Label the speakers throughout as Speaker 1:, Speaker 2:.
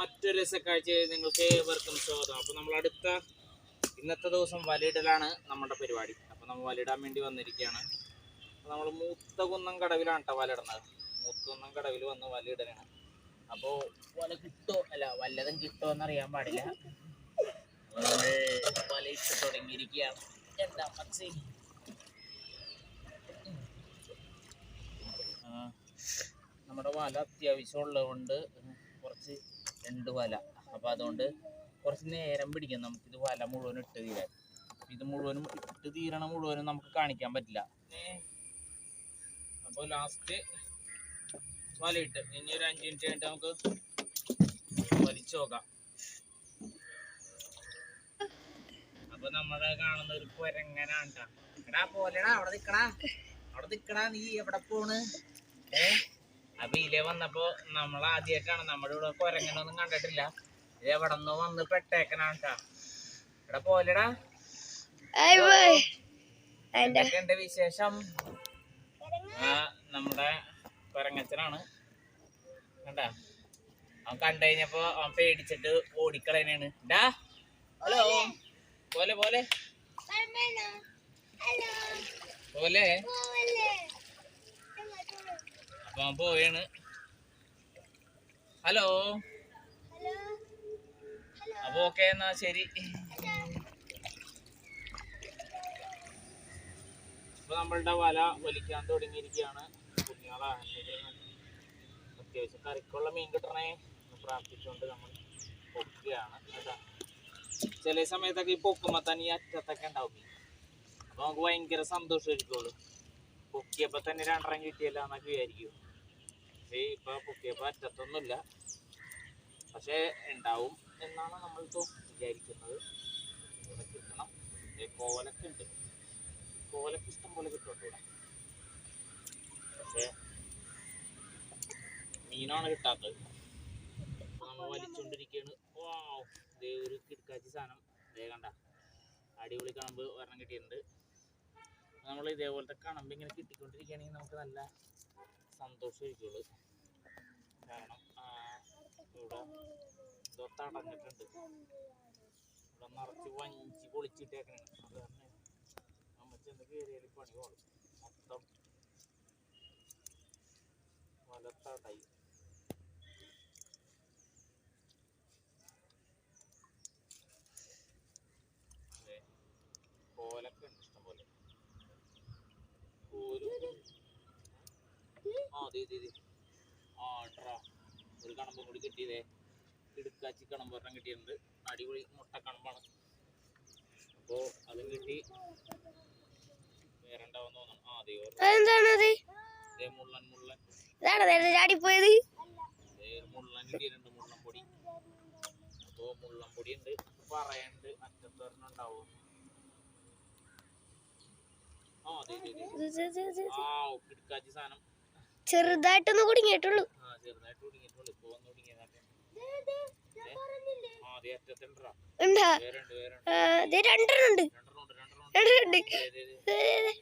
Speaker 1: മറ്റൊരു രസക്കാഴ്ച നിങ്ങൾക്ക് ഏവർക്കും സ്വാഗതം. അപ്പോൾ നമ്മൾ അടുത്ത ഇന്നത്തെ ദിവസം വലയിടലാണ് നമ്മുടെ പരിപാടി. അപ്പോൾ നമ്മൾ വലയിടാൻ വേണ്ടി വന്നിരിക്കുകയാണ്. നമ്മൾ മൂത്തകുന്നം കടവിലാണ് കേട്ടോ വലയിടുന്നത്. മൂത്തകുന്നം കടവിൽ വന്ന് വലയിടലാണ്. അപ്പോൾ വല കിട്ടോ അല്ല വല്ലതും കിട്ടുമോ എന്നറിയാൻ പാടില്ല. നമ്മൾ വലയിട്ട് തുടങ്ങിയിരിക്കുകയാണ്. എന്താ മച്ചി നമ്മുടെ വല അത്യാവശ്യം ഉള്ളതുകൊണ്ട് കുറച്ച് രണ്ട് വല. അപ്പോൾ അതുകൊണ്ട് കുറച്ച് നേരം പിടിക്കും നമുക്കിത് വല മുഴുവൻ ഇട്ട് തീരാൻ. ഇത് മുഴുവനും ഇട്ട് തീരണ മുഴുവനും നമുക്ക് കാണിക്കാൻ പറ്റില്ല. അപ്പോൾ ലാസ്റ്റ് വലയിട്ട് ഇനി ഒരു അഞ്ച് മിനിറ്റ് കഴിഞ്ഞിട്ട് നമുക്ക് വലിച്ചു നോക്കാം. അപ്പൊ നമ്മളെ കാണുന്ന ഒരു കൊരങ്ങനാണ്ടാ. എടാ പോലെടാ അവിടെ നിക്കടാ. അവിടെ നിക്കടാ നീ എവിടെ പോണ്? ഏ? അപ്പൊ ഇല വന്നപ്പോ നമ്മൾ ആദ്യമായിട്ടാണ് നമ്മുടെ ഇവിടെ കൊരങ്ങനൊന്നും കണ്ടിട്ടില്ല. ഇത് എവിടെ നിന്ന് വന്ന് പെട്ടേക്കനാണ് ട്ടാ. എടാ പോലെടാ. എന്തൊക്കെയുണ്ട് വിശേഷം? ആ നമ്മുടെ കൊരങ്ങച്ചനാണ്. കണ്ടാ? അവൻ കണ്ടു കഴിഞ്ഞപ്പോ അവൻ പേടിച്ചിട്ട് ഓടിക്കളയനാണ് ഡാ ഹലോ. പോലെ പോലെ. പോലെ. അപ്പൊ അവൻ ഹലോ? അപ്പൊ ഓക്കെ എന്നാ ശരി. ഇപ്പൊ നമ്മളുടെ വല വലിക്കാൻ തുടങ്ങിയിരിക്കുകയാണ്. കുഞ്ഞുങ്ങളാണ്. അത്യാവശ്യം കറിക്കുള്ള മീൻ കിട്ടണേ. എന്ന് പ്രാർത്ഥിച്ചുകൊണ്ട് നമ്മൾ പൊക്കുകയാണ് കേട്ടാ. ചില സമയത്തൊക്കെ ഈ പൊക്കുമ്പോ തന്നെ ഈ അറ്റത്തൊക്കെ ഉണ്ടാവും മീൻ. അപ്പൊ നമുക്ക് ഭയങ്കര സന്തോഷമായിരിക്കുള്ളൂ പൊക്കിയപ്പോ തന്നെ രണ്ടെണ്ണം കിട്ടിയല്ല എന്നൊക്കെ വിചാരിക്കും. പക്ഷേ ഇപ്പൊ പൊക്കിയപ്പോ അറ്റത്തൊന്നുമില്ല. പക്ഷെ ഉണ്ടാവും എന്നാണ് നമ്മളിപ്പോ വിചാരിക്കുന്നത്. ഇവിടെ കിട്ടണം. കോലൊക്കെ ഉണ്ട്. കോലൊക്കെ ഇഷ്ടം പോലെ കിട്ടും ഇവിടെ. പക്ഷെ മീനാണ് കിട്ടാത്തത്. നമ്മൾ വലിച്ചുകൊണ്ടിരിക്കുകയാണ് വാവ്. ദേ ഒരു കിടക്കാച്ചി സാധനം. ദേ കണ്ട. അടിപൊളി കണമ്പ് ഒരെണ്ണം കിട്ടിയിട്ടുണ്ട്. നമ്മൾ ഇതേപോലത്തെ കണമ്പ് ഇങ്ങനെ കിട്ടിക്കൊണ്ടിരിക്കുകയാണെങ്കിൽ നമുക്ക് നല്ല സന്തോഷമായിരിക്കുള്ളൂ കാരണം ഇവിടെ ഇതോ തടഞ്ഞിട്ടുണ്ട്. ഇവിടെ നിറച്ച് വഞ്ചി പൊളിച്ചിട്ടേക്കണേ. അത് തന്നെ നമ്മൾ ചെന്ന് കയറിയാൽ പണി പോളും മൊത്തം അതെ കോലൊക്കെ ഉണ്ട് ഇഷ്ടം പോലെ കോലും അതെ അതെ അതെ ആ ട്രാ ഒരു കണമ്പും കൂടി കിട്ടിയതേ. ഇടുക്കാച്ചി കണമ്പ് ഒരെണ്ണം കിട്ടിയിട്ടുണ്ട്. അടിപൊളി മുട്ട കണമ്പാണ്. അപ്പോൾ അതും കിട്ടി. വേറെ ഉണ്ടാവും തോന്നുന്നു. ആ അതെ? മുള്ളൻ മുള്ളൻ.
Speaker 2: ചാടിപ്പോയത്?
Speaker 1: മുള്ളൻ കിട്ടിയിട്ടുണ്ട് മുള്ളൻ പൊടി. അപ്പോൾ മുള്ളൻ പൊടി ഉണ്ട്. പറയണ്ട്. അറ്റത്ത് ഒരെണ്ണം ഉണ്ടാവും ആ അതെ
Speaker 2: ഇത് ഇത് ഇത് ഇത്.
Speaker 1: ആ കിടുക്കാച്ചി സാധനം.
Speaker 2: ചെറുതായിട്ടൊന്ന് കുടുങ്ങിയിട്ടുള്ളൂ. ഉണ്ടാ
Speaker 1: വേറുണ്ട് വേറുണ്ട്
Speaker 2: ആ, ദേ ഉണ്ട്?
Speaker 1: രണ്ടെണ്ണം ഉണ്ട് രണ്ടെണ്ണം ഉണ്ട്
Speaker 2: രണ്ടെണ്ണം ഉണ്ട്
Speaker 1: ദേ, ദേ, ദേ.
Speaker 2: ദേ, ദേ, ദേ.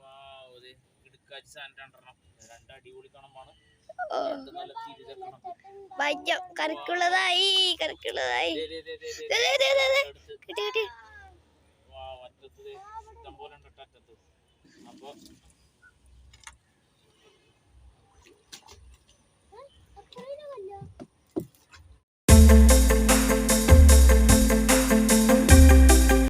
Speaker 1: വാവ്, ദേ. കിടുക്കാച്ചി സാധനം രണ്ടെണ്ണം. രണ്ട് അടിപൊളി കണമാണ്.
Speaker 2: ഓ.
Speaker 1: നല്ല തിരിച്ചെക്കണം
Speaker 2: ഭാഗ്യം കറിക്കുള്ളതായി കറിക്കുള്ളതായി.
Speaker 1: ദേ, ദേ, ദേ, ദേ, ദേ.
Speaker 2: ദേ, ദേ, ദേ, ദേ, ദേ.
Speaker 1: അടുത്ത്
Speaker 2: കിട്ടി കിട്ടി
Speaker 1: അപ്പൊ